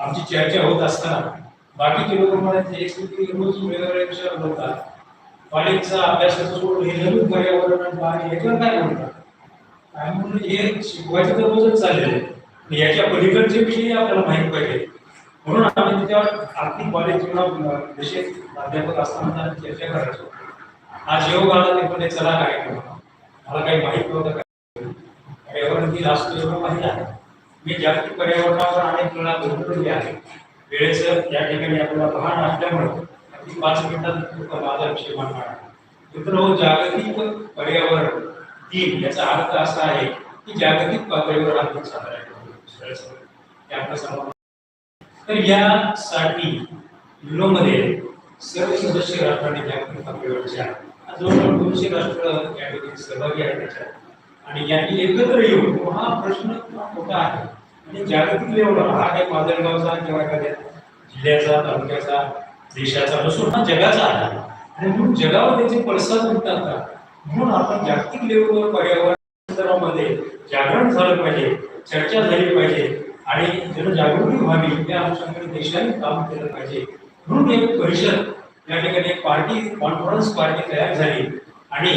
आमची चर्चा होत असताना बाकीचे लोक म्हणायचे एक रोज वेगवेगळ्या विषयावर बोलतात. कॉलेजचा अभ्यासाचं सोडून हे नवीन पर्यावरण आणि याच्यावर काय बोलतात? आणि म्हणून हे शिकवायचं तर रोजच चाललेलं आहे. याच्या पलीकडचे विषयी आपल्याला माहीत पाहिजे. म्हणून आम्ही त्याच्यावर आर्थिक कॉलेज किंवा विशेष प्राध्यापक असताना चर्चा करायचो. आज योग आला ते पण चला कार्यक्रम. मला काही माहीत नव्हतं काय. पर्यावरण दिन असतो एवढं आहे. मी जागतिक पर्यावरणावर अनेक वेळा बोललेले आहे. वेळेचं या ठिकाणी आपल्याला भान असल्यामुळे अगदी पाच मिनिटात माझा विषय मांडणार मित्र हो, जागतिक पर्यावरण दिन याचा अर्थ असा आहे की जागतिक पातळीवर आपण साजरा करतो. तर यासाठी युरोमध्ये सर्व सदस्य राष्ट्रांनी जागतिक पातळीवरच्या जवळजवळ दोनशे राष्ट्र या ठिकाणी सहभागी आहेत त्याच्यात. आणि यांनी एकत्र येऊन हा प्रश्न मोठा आहे आणि जागतिक लेवलवर हा काही माजलगावचा किंवा एखाद्या जिल्ह्याचा तालुक्याचा देशाचा नसून हा जगाचा आहे. आणि म्हणून जगावर त्याचे पडसाद उठतात का म्हणून आपण जागतिक लेवलवर पर्यावरण संदर्भामध्ये जागरण झालं पाहिजे चर्चा झाली पाहिजे आणि जनजागृती व्हावी या अनुषंगाने देशाने काम केलं पाहिजे. म्हणून एक परिषद या ठिकाणी एक पार्टी कॉन्फरन्स पार्टी तयार झाली आणि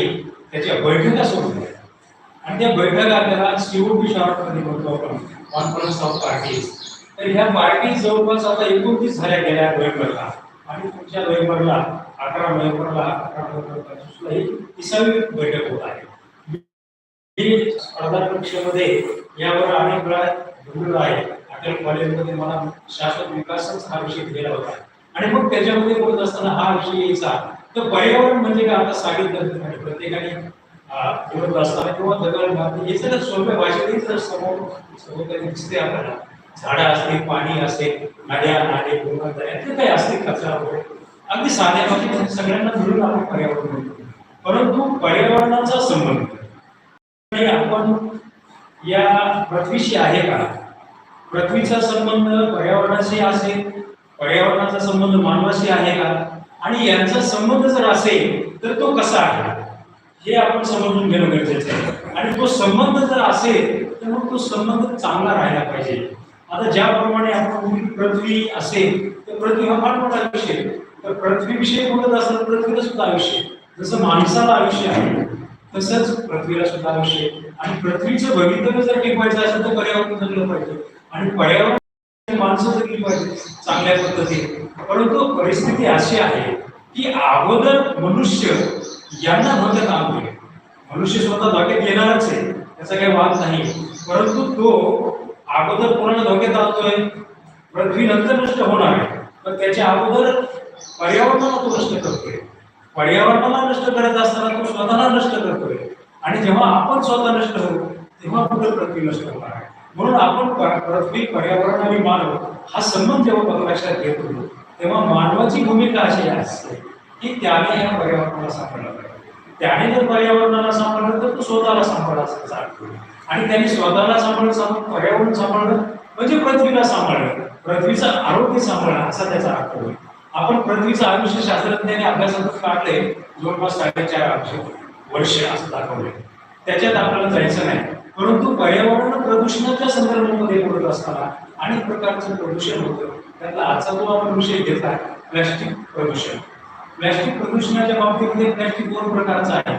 त्याच्या बैठका सुरू झाल्या आणि त्या बैठका आपल्याला सीओपी शॉर्टमध्ये म्हणतो आपण. कॉन्फरन्स ऑफ पार्टीज तर ह्या पार्टी जवळपास आता एकोणतीस झाल्या गेल्या नोव्हेंबरला. आणि पुढच्या नोव्हेंबरला अकरा नोव्हेंबरला अकरा नोव्हेंबरला ही तिसावी बैठक होत आहे. मी स्पर्धा परीक्षेमध्ये यावर अनेक वेळा बोललेलो आहे. अटल कॉलेजमध्ये मला शाश्वत विकासच हा विषय दिलेला होता. आणि मग त्याच्यामध्ये बोलत असताना हा विषय यायचा. तर पर्यावरण म्हणजे काय? आता सांगितलं प्रत्येकाने अं, असताना किंवा दगड माती हे जर सोप्या भाषेतही जर समोर सगळं दिसते आपल्याला झाडं असतील पाणी असेल नद्या नाले डोंगर यातले काही असतील कचरा वगैरे अगदी साध्या भाषेत सगळ्यांना मिळून आपण पर्यावरण म्हणतो परंतु पर्यावरणाचा संबंध आणि आपण या पृथ्वीशी आहे का पृथ्वीचा संबंध पर्यावरणाशी असेल पर्यावरणाचा संबंध मानवाशी आहे का? आणि यांचा संबंध जर असेल तर तो कसा आहे? हे आपण समजून घेणं गरजेचं आहे. आणि तो संबंध जर असेल तर मग तो संबंध चांगला राहायला पाहिजे. आता ज्याप्रमाणे आपण पृथ्वी असेल तर पृथ्वी हा फार मोठा विषय. तर पृथ्वीविषयी बोलत असताना पृथ्वीला सुद्धा आयुष्य जसं माणसाला आयुष्य आहे तसंच पृथ्वीला सुद्धा आयुष्य आणि पृथ्वीचं भवितव्य जर टिकवायचं असेल तर पर्यावरण जगलं पाहिजे. आणि पर्यावरण माणसं जगली पाहिजे चांगल्या पद्धतीने. परंतु परिस्थिती अशी आहे की अगोदर मनुष्य यांना धोक्यात होईल मनुष्य स्वतः धोक्यात येणारच आहे त्याचा काही वाद नाही. परंतु तो अगोदर पूर्ण धोक्यात आणतोय पृथ्वी नंतर नष्ट होणार आहे. पण त्याच्या अगोदर पर्यावरणाला तो नष्ट करतोय. पर्यावरणाला नष्ट करत असताना तो स्वतःला नष्ट करतोय. आणि जेव्हा आपण स्वतः नष्ट होऊ तेव्हा पुढे पृथ्वी नष्ट होणार आहे. म्हणून आपण पृथ्वी पर्यावरण आणि मानव हा संबंध जेव्हा लक्षात घेतो तेव्हा मानवाची भूमिका अशी असते. की त्याने या पर्यावरणाला सांभाळलं पाहिजे. त्याने जर पर्यावरणाला सांभाळलं तर तो स्वतःला सांभाळला आणि त्याने स्वतःला सांभाळलं सांभाळ पर्यावरण सांभाळलं म्हणजे पृथ्वीला सांभाळलं. पृथ्वीचं आरोग्य सांभाळणं असा त्याचा अर्थ होईल. आपण पृथ्वीचं आयुष्य शास्त्रज्ञाने अभ्यासातून काढले जवळपास साडेचार अब्ज वर्ष असं दाखवले त्याच्यात आपल्याला जायचं नाही. परंतु पर्यावरण प्रदूषणाच्या संदर्भामध्ये बोलत असताना अनेक प्रकारचं प्रदूषण होतं. त्यातला आजचा जो आपण विषय घेतला प्लॅस्टिक प्रदूषण. प्लॅस्टिक प्रदूषणाच्या बाबतीमध्ये प्लॅस्टिक दोन प्रकारचं आहे.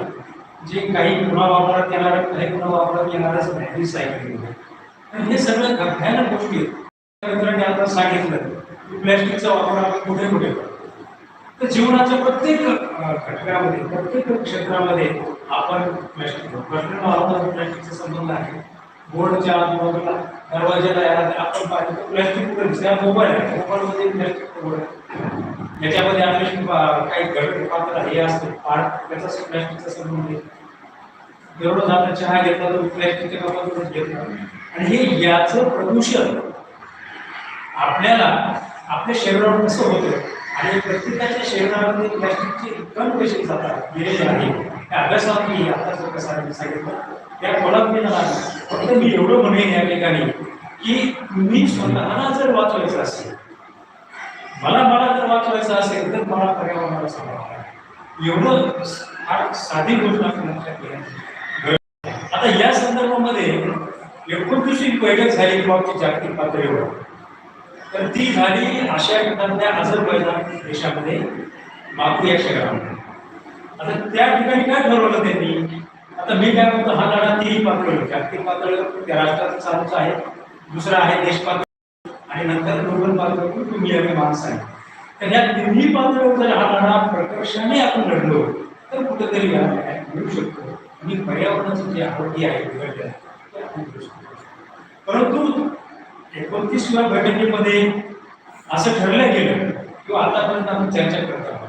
जे काही पुन्हा वापरात येणार काही पुन्हा वापरात येणारच नाही रिसायकलिंग तर हे सगळं भयानक गोष्टी आहेत. मित्रांनी आता सांगितलं की प्लॅस्टिकचा वापर आपण कुठे कुठे करतो. तर जीवनाच्या प्रत्येक घटकामध्ये प्रत्येक क्षेत्रामध्ये आपण प्लॅस्टिक प्रश्न प्लॅस्टिकचा संबंध आहे. बोर्डच्या आजूबाजूला दरवाजाला आपण पाहिजे प्लॅस्टिक मोबाईल आहे. मोबाईलमध्ये प्लॅस्टिक याच्यामध्ये आपले काही घटक पात्र हे असते पार्ट त्याचा प्लॅस्टिकचा संबंध एवढं जातं चहा घेतला तर प्लॅस्टिकच्या कपातूनच घेतला. आणि हे याचं प्रदूषण आपल्याला आपल्या शरीरावर कसं होतं? आणि प्रत्येकाच्या शरीरामध्ये प्लॅस्टिकचे कण कसे जातात गेलेले आहे. त्या अभ्यासात मी आता जर कसा सांगितलं. त्या कोणात मी नाही. फक्त मी एवढं म्हणेन या ठिकाणी की तुम्ही स्वतःला जर वाचवायचं असेल मला असेल तर मला पर्यावरणाला सांभाळावं एवढं फार साधी गोष्ट आपण लक्षात आता या संदर्भामध्ये एकोणतीसवी बैठक झाली बाबची जागतिक पातळीवर? तर ती झाली आशिया खंडातल्या अझरबैजान देशामध्ये बाकू या शहरामध्ये. आता त्या ठिकाणी काय ठरवलं त्यांनी? आता मी काय म्हणतो हा लढा तिन्ही पातळीवर. जागतिक पातळीवर त्या राष्ट्राचं चालूच आहे दुसरा आहे देश पातळी आणि नंतर ग्लोबल पातळीवर तुम्ही माणसं आहे तर या तिन्ही पातळीवर जर हा लढा प्रकर्षाने आपण लढलो तर कुठेतरी मिळू शकतो. आणि पर्यावरणाची जी आवडी आहे बिघडल्या ते आपण मिळवू शकतो. परंतु एकोणतीसव्या बैठकीमध्ये असं ठरलं गेलं किंवा आतापर्यंत आपण चर्चा करत आहोत.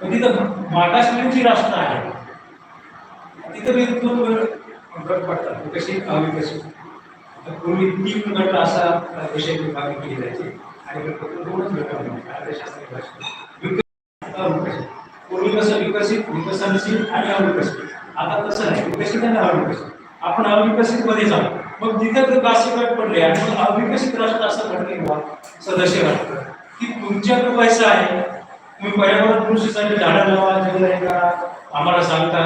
तर तिथं मागासलेली राष्ट्र आहे. तिथं मी गट पडतात विकसित अविकसित. पूर्वी तीन गट असा विषय विभागणी केली जायची. पूर्वी कसं विकसित विकसनशील आणि अविकसित. आता तसं नाही. विकसित आणि अविकसित. आपण अविकसित मध्ये जाऊ. मग तिथे जर बासे गट पडले आणि मग अविकसित राष्ट्र असं घडले किंवा सदस्य राष्ट्र की तुमच्याकडे पैसा आहे. तुम्ही पर्यावरण कृषीसाठी झाडं लावा जंगल आहे का? आम्हाला सांगता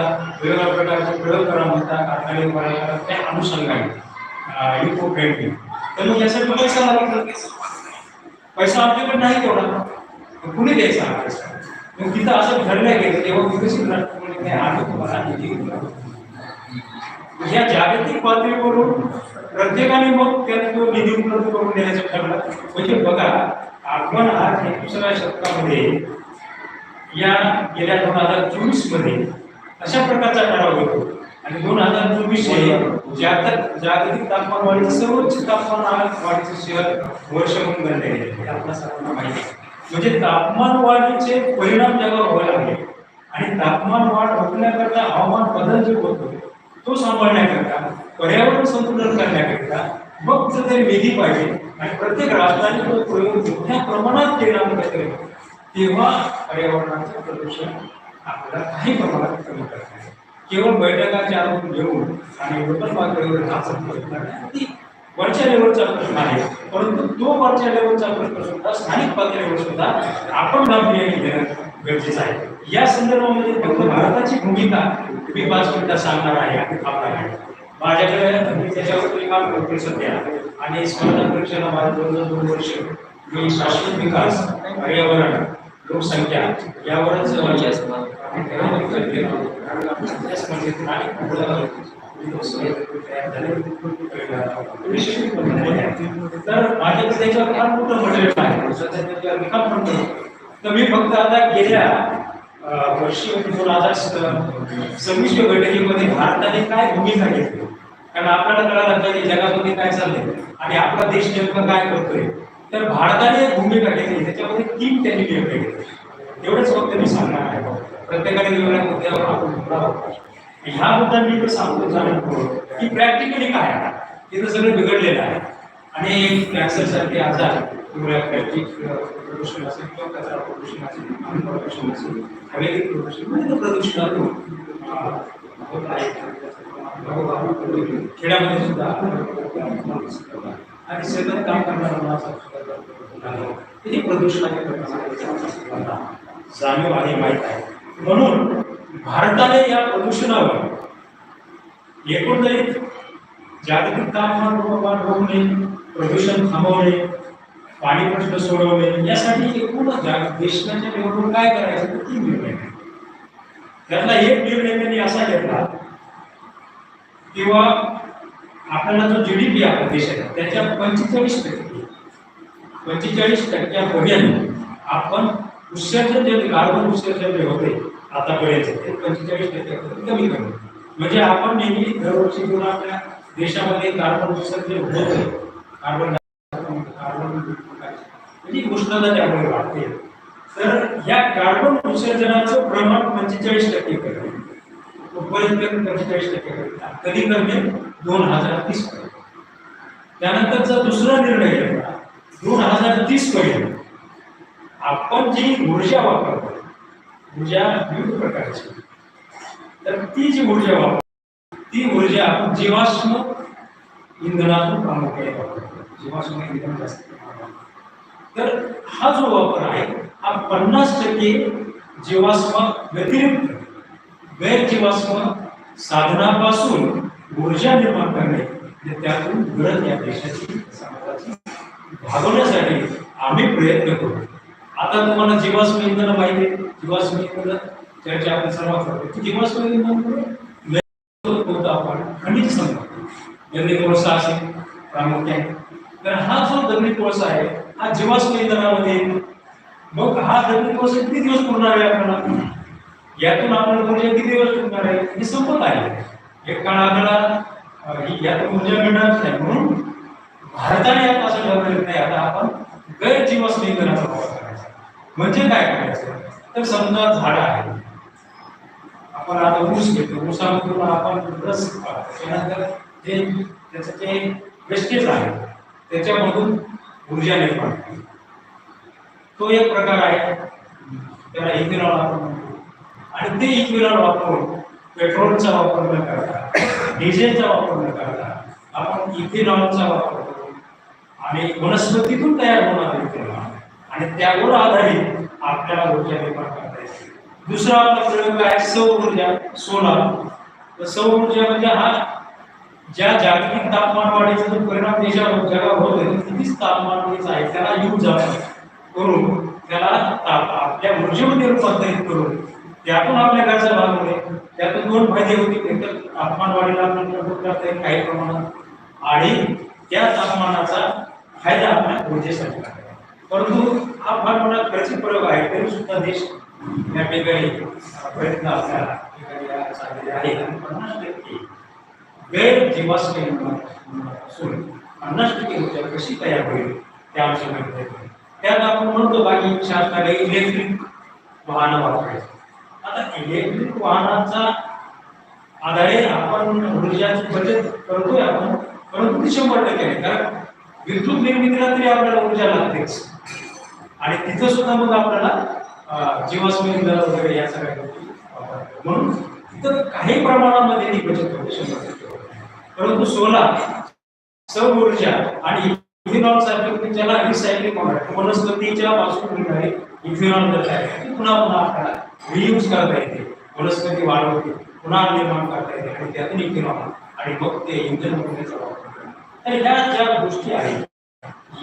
वेगवेगळ्या प्रकारचे प्रयोग करा म्हणता कारखाने उभारा करा त्या अनुषंगाने इको फ्रेंडली तर मग यासाठी पैसा लागला पैसा आपल्याकडे नाही तेवढा. मग कुणी द्यायचा हा पैसा? मग तिथं असं ठरलं गेलं तेव्हा विकसित राष्ट्र आम्ही तुम्हाला निधी या जागतिक पातळीवरून प्रत्येकाने मग त्याला तो निधी उपलब्ध करून देण्याचं ठरलं. म्हणजे बघा आपण आज एकविसाव्या शतकामध्ये या गेल्या दोन हजार चोवीसमध्ये अशा प्रकारचा ठराव घेतो आणि दोन हजार चोवीस जागतिक जागतिक तापमान वाढीचं सर्वोच्च तापमान वाढीचं शहर वर्ष म्हणून बनले हे आपल्या सर्वांना माहिती आहे. म्हणजे तापमान वाढीचे परिणाम जगावर व्हायला लागले. आणि तापमान वाढ रोखण्याकरता हवामान बदल जे होतो तो सांभाळण्याकरता पर्यावरण संतुलन करण्याकरता मग कुठेतरी निधी पाहिजे आणि प्रत्येक राष्ट्राने तो प्रयोग मोठ्या प्रमाणात केला पाहिजे तेव्हा पर्यावरणाचं प्रदूषण आपल्याला काही प्रमाणात कमी करतात केवळ बैठकाचे आरोप घेऊन आणि लोकल पातळीवर हासन वरच्या लेवलचा प्रश्न आहे. परंतु तो वरच्या लेवलचा प्रश्न सुद्धा स्थानिक पातळीवर सुद्धा आपण गांभीर्याने घेणं गरजेचं आहे. या संदर्भामध्ये फक्त भारताची भूमिका मी पाच मिनिटात सांगणार आहे आपल्याला. माझ्याकडे मी त्याच्यावर काम करतोय सध्या. आणि स्पर्धा परीक्षेला माझे दोन दोन वर्ष. मी शाश्वत विकास पर्यावरण लोकसंख्या यावरच म्हणजे तर माझ्याकडे त्याच्यावर फार मोठं मटेरियल आहे. सध्या त्याच्यावर लिखाण पण करतो. तर मी फक्त आता गेल्या वर्षी दोन हजार सव्वीसव्या बैठकीमध्ये भारताने काय भूमिका घेतली? कारण आपल्याला कळायला पाहिजे जगामध्ये काय चाललंय आणि आपला देश नेमका काय करतोय. तर भारताने भूमिका घेतली. त्याच्यामध्ये तीन त्यांनी निर्णय घेतले. एवढंच फक्त मी सांगणार आहे. प्रत्येकाने वेगवेगळ्या मुद्द्यावर आपण ह्या मुद्दा मी तर सांगतो जाणून की प्रॅक्टिकली काय आहे? तिथं सगळं बिघडलेलं आहे. आणि कॅन्सर सारखे आजार किंवा प्लॅस्टिक प्रदूषण असेल किंवा कचरा प्रदूषण असेल पाणी प्रदूषण असेल हवेतील प्रदूषण म्हणजे विविध प्रदूषणातून होत आहे. खेड्यामध्ये सुद्धा आणि शेतात काम करणारा माणूस प्रदूषणाच्या जाणीव आहे माहीत आहे. म्हणून भारताने या प्रदूषणावर एकंदरीत जागतिक तापमान होऊ नये प्रदूषण थांबवणे पाणी प्रश्न सोडवणे यासाठी एकूणच जाग देशाच्या लेवलवर काय करायचं ते तीन निर्णय त्यातला एक निर्णय त्यांनी असा घेतला किंवा आपल्याला जो जीडीपी आपल्या देशाचा त्याच्या पंचेचाळीस टक्के पंचेचाळीस टक्क्यापर्यंत आपण उत्सर्जन जे कार्बन उत्सर्जन जे होते आतापर्यंत ते पंचेचाळीस टक्क्यापर्यंत कमी कमी. म्हणजे आपण नेहमी दरवर्षी जेव्हा आपल्या देशामध्ये कार्बन उत्सर्जन होत आहे कार्बन कार्बन म्हणजे उष्णता त्यामुळे वाढते. तर या कार्बन उत्सर्जनाचं प्रमाण पंचेचाळीस टक्के कमी. पंचेचाळीस टक्के कमी. कधी कमी? दोन हजार तीस पर्यंत. त्यानंतरचा दुसरा निर्णय घेतला. दोन हजार तीस पर्यंत. आपण जी ऊर्जा वापरतो ऊर्जा विविध प्रकारची. तर ती जी ऊर्जा वापरतो ती ऊर्जा आपण जीवाश्म इंधनातून प्रामुख्याने वापरतो. जीवाश्म इंधन जास्त तर हा जो वापर आहे हा पन्नास टक्के जीवाश्म व्यतिरिक्त गैरजीवाश्म साधनापासून ऊर्जा निर्माण करणे त्यातून गरज या देशाची समाजाची भागवण्यासाठी आम्ही प्रयत्न करू. आता तुम्हाला जीवाश्म इंधन माहिती जीवाश्म इंधन चर्चा आपण सर्वात करतो जीवाश्म इंधन होतं आपण खनिज संपत्ती दगडी कोळसा असेल प्रामुख्याने. तर हा जो दगडी कोळसा आहे हा जीवाश्म इंधनामध्ये मग हा दगडी कोळसा किती दिवस पुरणार आहे आपल्याला? यातून आपण ऊर्जा किती दिवस पुरणार आहे? हे संपत आहे. एक काळ आपल्याला यातून ऊर्जा मिळणार नाही. म्हणून भारताने आता असं ठरवलेलं नाही आता आपण गैर जीवाश्म इंधनाचा वापर म्हणजे काय करायचं? तर समजा झाड आहे. आपण आता ऊस घेतो. ऊसामधून आपण रस त्यानंतर जे त्याचं जे वेस्टेज आहे त्याच्यामधून ऊर्जा निर्माण होते. तो एक प्रकार आहे. त्याला इथेनॉल आपण म्हणतो. आणि ते इथेनॉल वापरून पेट्रोलचा वापर न करता डिझेलचा वापर न करता आपण इथेनॉलचा वापर करतो आणि वनस्पतीतून तयार होणार इथेनॉल आणि त्यावर आधारित आपल्याला ऊर्जा निर्माण करता येते. दुसरा आपला प्रयोग आहे सौर ऊर्जा सोलार. तर सौर ऊर्जा म्हणजे हा ज्या जागतिक तापमान वाढीचा जो परिणाम देशावर जगावर होतोय कितीच तापमान वाढीचा आहे त्याला यूज करून त्याला ताप आपल्या ऊर्जेमध्ये रूपांतरित करून त्यातून आपल्या घरचा भाग होते त्यातून दोन फायदे होतील. एक तर तापमान वाढीला आपण कंट्रोल करता येईल काही प्रमाणात. आणि त्या तापमानाचा फायदा आपल्या ऊर्जेसाठी आहे. परंतु हा फार मोठा खर्चिक प्रयोग आहे तरी सुद्धा देश या ठिकाणी प्रयत्न आपल्याला पन्नास टक्के गैर जीवाश्म इंधनापासून पन्नास टक्के ऊर्जा कशी तयार होईल त्या अंशामध्ये त्यात आपण म्हणतो बाकी शासनाने इलेक्ट्रिक वाहनं वापरायचं. आता इलेक्ट्रिक वाहनाचा आधारे आपण ऊर्जाची बचत करतोय आपण परंतु ती शंभर टक्के नाही. कारण विद्युत निर्मितीला तरी आपल्याला ऊर्जा लागतेच. आणि तिथं सुद्धा मग आपल्याला जीवाश्म इंधन वगैरे या सगळ्या गोष्टी म्हणून तिथं काही प्रमाणामध्ये ती बचत होते शंभर टक्के. परंतु सोलार सौर ऊर्जा आणि इथेनॉल सारखे ज्याला रिसायकलिंग म्हणतात. वनस्पतीच्या पासून मिळणारे इथेनॉल जर आहे, ते पुन्हा पुन्हा आपल्याला रियूज करता येते. वनस्पती वाढवते पुन्हा निर्माण करता येते आणि त्यातून इथेनॉल आणि मग ते इंधन म्हणून वापर तर ह्या ज्या गोष्टी आहेत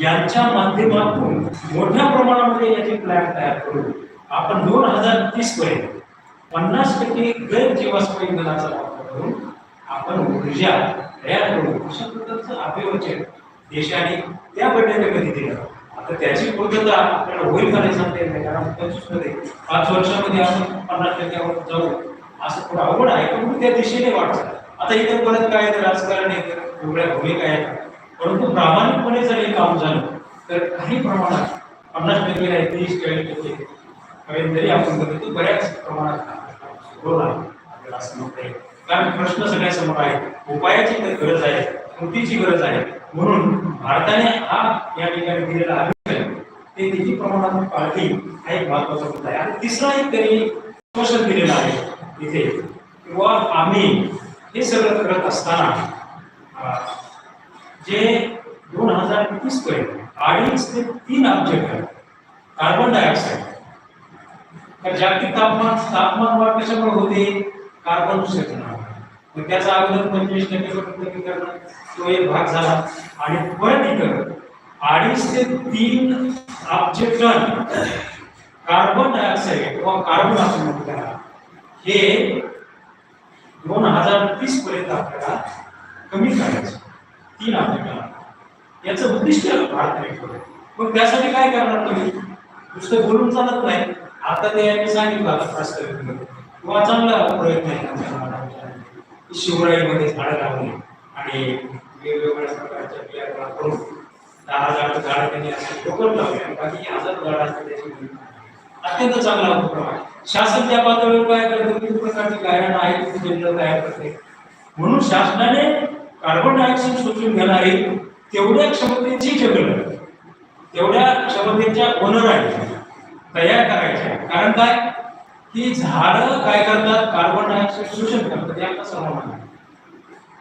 यांच्या माध्यमातून मोठ्या प्रमाणामध्ये याचे प्लॅन तयार करून आपण दोन हजार तीस पर्यंत पन्नास टक्के गैर जीवाश्म इंधनाचा वापर करून आपण ऊर्जा तयार करू अशा प्रकारचं अभिवचन देशाने त्या बैठकीमध्ये दिलं. आता त्याची पूर्तता आपल्याला होईल का नाही सांगता येत नाही कारण पंचवीसमध्ये पाच वर्षामध्ये आपण पन्नास टक्क्यावर जाऊ असं थोडं अवघड आहे पण त्या दिशेने वाटतं. आता इथं परत काय राजकारण आहे वेगळ्या भूमिका आहेत. परंतु प्रामाणिकपणे जर हे काम झालं तर काही प्रमाणात पन्नास टक्के नाही तीस चाळीस टक्के पर्यंत तरी आपण बघितलं बऱ्याच प्रमाणात आपल्याला असं म्हणता येईल. कारण प्रश्न सगळ्यासमोर आहे उपायाची तर गरज आहे कृतीची गरज आहे. म्हणून भारताने हा या ठिकाणी दिलेला अभिप्राय ते किती प्रमाणात पाळतील हा एक महत्त्वाचा मुद्दा आहे. आणि तिसरा एक तरी स्पष्ट दिलेला आहे. इथे किंवा आम्ही हे सगळं करत असताना जे दोन हजार तीस पर्यंत अडीच ते तीन अब्ज टन कार्बन डायऑक्साईड तर जागतिक तापमान तापमान वाढ कशामुळे होते? कार्बन उत्सर्जनामुळे मग त्याचा अगोदर पंचवीस टक्के कमी करणं तो एक भाग झाला. आणि परत इथं अडीच ते तीन अब्ज टन कार्बन डायऑक्साईड किंवा कार्बन असं म्हणतो हे दोन हजार तीस पर्यंत आपल्याला कमी करायचं. तीन अब्ज याचं उद्दिष्ट भारताने ठेवलं मग त्यासाठी काय करणार तुम्ही? नुसतं बोलून चालत नाही. आता ते यांनी सांगितलं आता प्रास्ताविक किंवा चांगला प्रयत्न आहे शिवराईमध्ये झाडं लावली आणि वेगवेगळ्या प्रकारच्या बिया करून दहा हजार झाड त्यांनी असं टोकन लावले आणि बाकी हजार झाड असतात त्याची अत्यंत चांगला उपक्रम आहे. शासन त्या पातळीवर काय करतं? विविध प्रकारची गायन आहे जंगल तयार करते. म्हणून शासनाने कार्बन डायऑक्साईड शोषून घेणारी तेवढ्या क्षमतेची जंगल तेवढ्या क्षमतेच्या वनराई तयार करायच्या कारण काय? की झाडं काय करतात? कार्बन डायऑक्साईड शोषण करतात. हे आपलं सर्वांना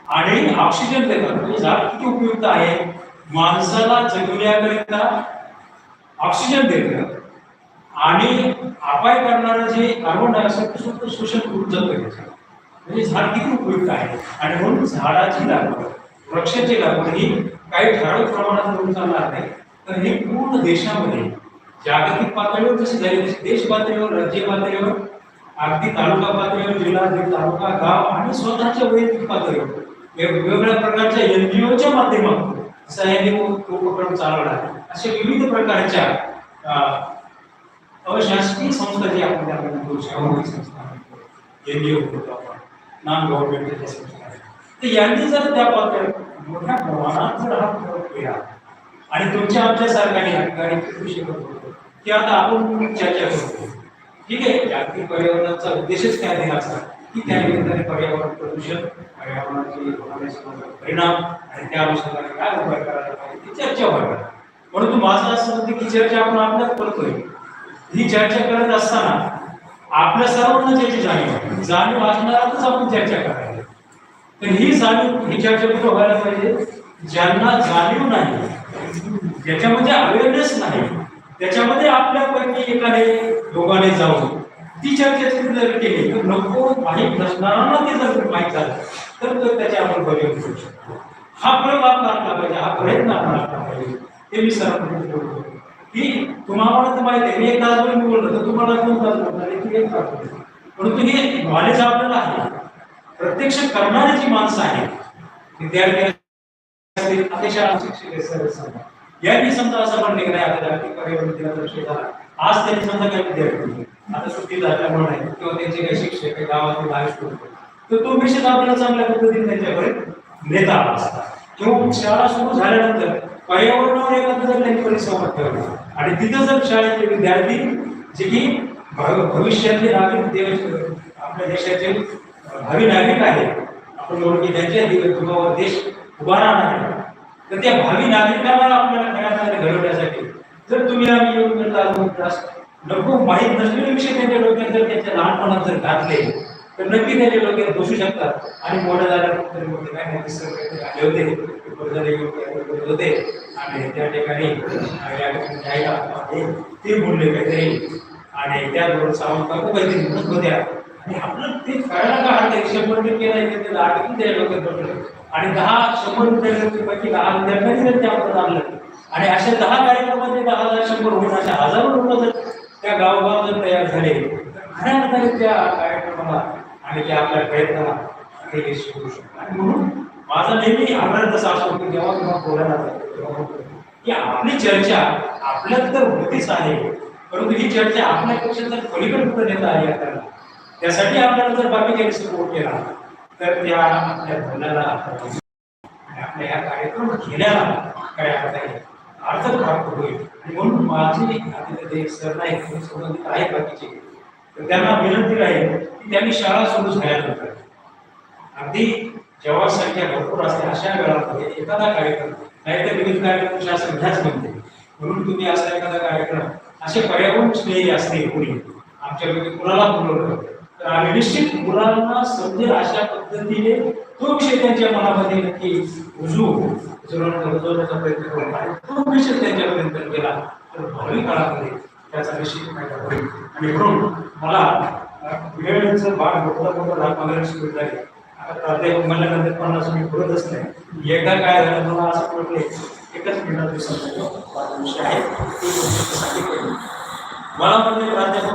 आणि ऑक्सिजन देतात म्हणजे झाड किती उपयुक्त आहे? माणसाला जगण्याकरिता ऑक्सिजन देतं. आणि अपाय करणारं जे कार्बन डायऑक्साईड सुद्धा शोषण करून जातं म्हणजे झाड किती उपयुक्त आहे? आणि म्हणून झाडाची लागवड वृक्षाची लागवड ही काही ठराविक प्रमाणात करून चालणार नाही. तर हे पूर्ण देशामध्ये जागतिक पातळीवर जशी झाली तशी देश पातळीवर राज्य पातळीवर अगदी तालुका पातळीवर जिल्हा तालुका गाव आणि स्वतःच्या वैयक्तिक पातळीवर वेगवेगळ्या प्रकारच्या एनजीओच्या माध्यमातून ओच्या माध्यमातून उपक्रम चालवला आहे. अशा विविध प्रकारच्या अशासकीय संस्था जी आपण त्याला म्हणतो सामाजिक संस्था एनजीओ म्हणतो आपण नॉन गव्हर्नमेंटल तर यांनी जर त्या पातळीवर मोठ्या प्रमाणात जर हा फरक केला आणि तुमच्या आमच्या सरकारने करू शकत करतो की आता आपण चर्चा करतो ठीक आहे? जागतिक पर्यावरणाचा उद्देशच काय देण्याचा की त्या निमित्ताने पर्यावरण प्रदूषण पर्यावरणाचे होणारे परिणाम आणि त्या अनुषंगाने काय उपाय करायला पाहिजे ती चर्चा व्हावी परंतु माझं असं म्हणते की चर्चा आपण आपल्यात करतोय. ही चर्चा करत असताना आपल्या सर्वांना त्याची जाणीव आहे. जाणीव असणाराच आपण चर्चा करायला तर ही जाणीव ही चर्चा कुठे व्हायला पाहिजे. ज्यांना जाणीव नाही ज्याच्यामध्ये अवेअरनेस नाही त्याच्यामध्ये आपल्यापैकी एकाने दोघाने जाऊन ती चर्चा जर केली तर नको माहीत नसणाऱ्यांना ते जर माहीत झालं तर तो त्याच्या आपण बळी करू शकतो. हा प्रयोग आपण आणला पाहिजे हा प्रयत्न आपण आणला पाहिजे. हे मी सर्वांना की तुम्हाला तर माहिती आहे मी एक तास मी बोललो तर तुम्हाला दोन तास बोलणार? आहे, एक तास परंतु हे नॉलेज आपल्याला आहे. प्रत्यक्ष करणारी जी माणसं आहेत विद्यार्थी असतील, अतिशय शिक्षक यांनी समजा असं पण की आपल्याला की पर्यावरण दिनाचा झाला. आज त्यांनी समजा काही विद्यार्थी आता सुट्टी झाल्यामुळे नाही किंवा त्यांचे काही शिक्षक काही गावातील आयुष्य तर तो विषय आपल्याला चांगल्या पद्धतीने त्यांच्याकडे नेता असतात किंवा शाळा सुरू झाल्यानंतर पर्यावरणावर एखादा त्यांनी परिसंवाद ठेवला आणि तिथं जर शाळेचे विद्यार्थी जे की भविष्यातले नागरिक देश आपल्या देशाचे भावी नागरिक आहेत आपण म्हणून की त्यांच्या देश उभा राहणार आहे. तर त्या भावी नागरिकांना आपल्याला खेळामध्ये घडवण्यासाठी. जर तुम्ही आम्ही योग्य नको माहीत नसलेले विषय त्यांच्या डोक्यात जर त्यांच्या लहानपणात जर घातले तर नक्की त्याचे लोक बसू शकतात. आणि मोठं झाल्यानंतर मोठे काय नाही दिसत आले होते. झाले होते होते. आणि त्या ठिकाणी ते बोलले काहीतरी. आणि त्याबरोबर सावंत काकू काहीतरी म्हणत होत्या. आणि आपलं ते कळायला का? हरकत शंभर टक्के नाही तर ते दहा त्या आणि दहा शंभर विद्यार्थ्यांपैकी दहा विद्यार्थ्यांनी जर त्यामध्ये आणि अशा दहा कार्यक्रमाचे दहा हजार शंभर होऊन अशा हजारो लोक जर त्या गावगाव जर तयार झाले. तर खऱ्या अर्थाने त्या कार्यक्रमाला आणि ते आपल्या प्रयत्नाला हे यश करू शकतो आणि म्हणून माझा नेहमी आग्रह तसा असतो की जेव्हा तुम्हाला बोलायला जातो तेव्हा की आपली चर्चा आपल्यात तर होतीच आहे परंतु ही चर्चा आपल्यापेक्षा जर पलीकडे कुठं नेता आली आपल्याला त्यासाठी आपल्याला जर बाकीच्या सपोर्ट केला तर त्या आपल्या बोलण्याला आणि आपल्या या कार्यक्रम घेण्याला काय अर्थ आहे? अर्थ प्राप्त होईल आणि म्हणून माझे आता ते सर नाही संबंधित आहे बाकीचे. तर त्यांना विनंती राहील त्यांनी शाळा सुरू झाल्यानंतर अगदी जेव्हा संख्या भरपूर असते अशा वेळामध्ये एखादा कार्यक्रम नाहीतर विविध कार्यक्रम शासन घ्याच म्हणते. म्हणून तुम्ही असा एखादा कार्यक्रम असे पर्यावरण स्नेही असते कोणी आमच्यापैकी कुणाला बोलवलं तर आम्ही निश्चित मुलांना समजेल अशा पद्धतीने तो विषय त्यांच्या मनामध्ये नक्की रुजू रुजवण्याचा प्रयत्न करू आणि तो विषय त्यांच्यापर्यंत गेला तर भावी काळामध्ये त्याचा निश्चित फायदा होईल. आणि म्हणून मला वेळेचं बाळ मोठं मोठं लाभ मागायला सुरू झाली आता प्राध्यापक म्हणल्यानंतर पन्नास मिनिट बोलतच नाही एकदा काय झालं मला असं म्हटले एकच मिनिटात दिवसात. आहे. मला म्हणले प्राध्यापक